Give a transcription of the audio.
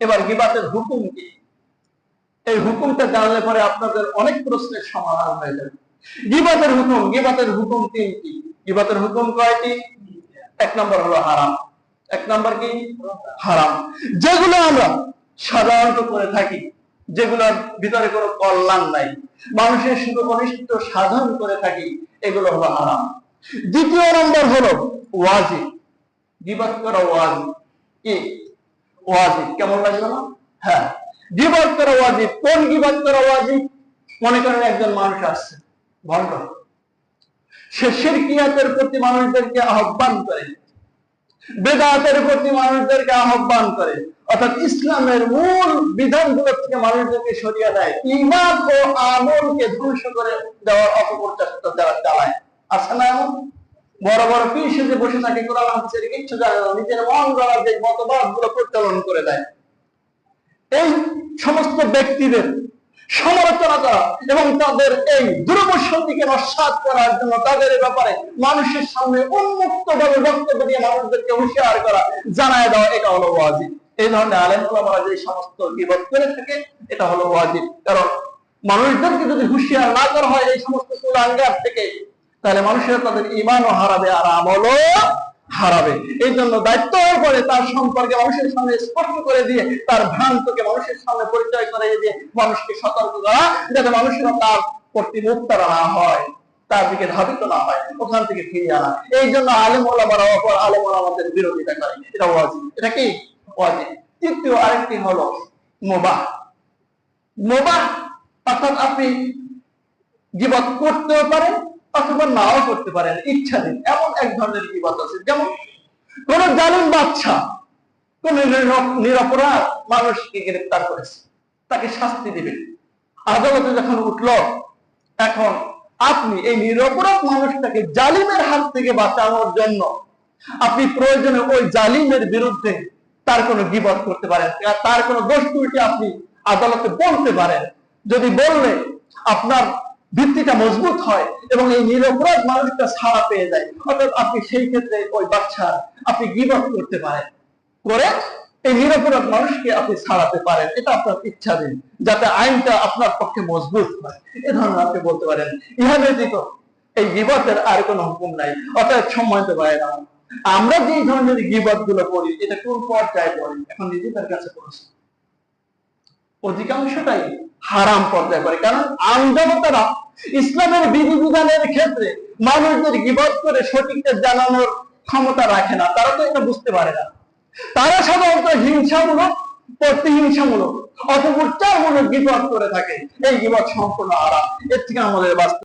এবার গিবাতের হুকুম কি? এই হুকুমটা জানলে পরে আপনাদের অনেক প্রশ্নের সমাধান হয়ে যাবে। গিবাতের হুকুম গিবাতের হুকুম তিনটি গিবাতের হুকুম কয়টি? এক নম্বর হলো হারাম। এক নম্বর কি? হারাম। যেগুলো আমরা সাধারণত করে থাকি, যেগুলোর ভিতরে কোনো কল্যাণ নাই, মানুষের শুধু অনিষ্ট সাধন করে থাকি, এগুলো হলো হারাম। দ্বিতীয় নম্বর হলো ওয়াজিব। গিবাত করা ওয়াজিব। কি? ওয়াজিব, কেমন লাগল না? হ্যাঁ গিবাত করা ওয়াজিব, কোন গিবাত করা ওয়াজিব? মনে করেন একজন মানুষ আসছে, ভণ্ড। সে শিরকিয়াতের প্রতি মানুষদেরকে আহ্বান করে, বেদাতের প্রতি মানুষদেরকে আহ্বান করে, অর্থাৎ ইসলামের মূল বিধানগুলো থেকে মানুষদেরকে সরিয়ে দেয় ইমান ও আমলকে ধ্বংস করে দেওয়ার অপপ্রচেষ্টা যারা চালায় আছে না এমন? বড় বড় পীর সেজে বসে থাকে কোরআন হাদিসের কিচ্ছু জানে না, নিজের মন গড়া যে মতবাদগুলো প্রচলন করে দেয়। এই সমস্ত ব্যক্তিদের সমালোচনা করা এবং তাদের এই দুর্বসন্ধিকে নস্বাত করার জন্য তাদের ব্যাপারে মানুষের সামনে উন্মুক্ত ভাবে বক্তব্য দিয়ে মানুষদেরকে হুঁশিয়ার করা, জানায় দেওয়া, এটা হলো ওয়াজিব। এই ধরনের আলেম ওলামারা যে সমস্ত বিপদ করে থাকে, এটা হলো ওয়াজিব। কারণ মানুষদেরকে যদি হুঁশিয়ার না করা হয় এই সমস্ত কুলাঙ্গার থেকে তাহলে মানুষেরা তাদের ইমানও হারাবে আর আমলও হারাবে। এই জন্য দায়িত্ব পড়ে তার সম্পর্কে মানুষের সামনে স্পষ্ট করে দিয়ে, তার ভ্রান্তকে মানুষের সামনে পরিচয় করে দিয়ে মানুষকে সতর্ক করা, যাতে মানুষেরা তার প্রতি মুক্তারা না হয়, তার দিকে ধাবিত না হয়, ওখান থেকে ফিরিয়ে আনা। এই জন্য আলেম ওলামারা অপর আলেম ওলামাদের বিরোধিতা করে। এটা ওয়াজিব। এটা কি? ওয়াজিব। তৃতীয় আরেকটি হলো মোবাহ। মোবাহ অর্থাৎ আপনি গিবত করতেও পারেন অথবা নাও করতে পারেন ইচ্ছাধীন এমন এক ধরনের গিবত আছে। যেমন কোন জালিম বাচ্চা কোন নিরপ- নিরপরাধ মানুষকে গ্রেফতার করেছে। তাকে শাস্তি দিবে আদালতে যখন উঠল, এখন আপনি এই নিরপরাধ মানুষটাকে জালিমের হাত থেকে বাঁচানোর জন্য আপনি প্রয়োজনে ওই জালিমের বিরুদ্ধে তার কোনো গিবত করতে পারেন। তার কোনো দোষ আপনি আদালতে বলতে পারেন। যদি বললে আপনার ভিত্তিটা মজবুত হয় এবং এই নিরপরাধ মানুষটা ছাড়া পেয়ে যায়। অর্থাৎ আপনি সেই ক্ষেত্রে ওই বাচ্চা আপনি গিবত করতে পারেন। করে এই নিরপরাধ মানুষকে আপনি ছাড়াতে পারেন। এটা আপনার ইচ্ছা দিন, যাতে আইনটা আপনার পক্ষে মজবুত হয়। এ ধরনের আপনি বলতে পারেন ইহা ব্যতীত এই গিবতের আর কোনো হুকুম নাই অর্থাৎ সম্মানিত ভাইয়েরা, আমরা যে ধরনের গিবতগুলো করি, এটা কোন পর্যায়ে পড়ে এখন নিজেদের কাছে প্রশ্ন। অধিকাংশটাই হারাম পর্যায়ে পড়ে। কারণ আমজনতারা ইসলামের বিধি বিধানের ক্ষেত্রে মানুষদের গিবত করে সঠিকটা জানানোর ক্ষমতা রাখে না। তারা তো এটা বুঝতে পারে না। তারা সাধারণত হিংসামূলক, প্রতিহিংসামূলক, অপপ্রচারমূলক বিপদ করে থাকে। এই বিপদ সম্পূর্ণ আরাম এর থেকে আমাদের বাস্তব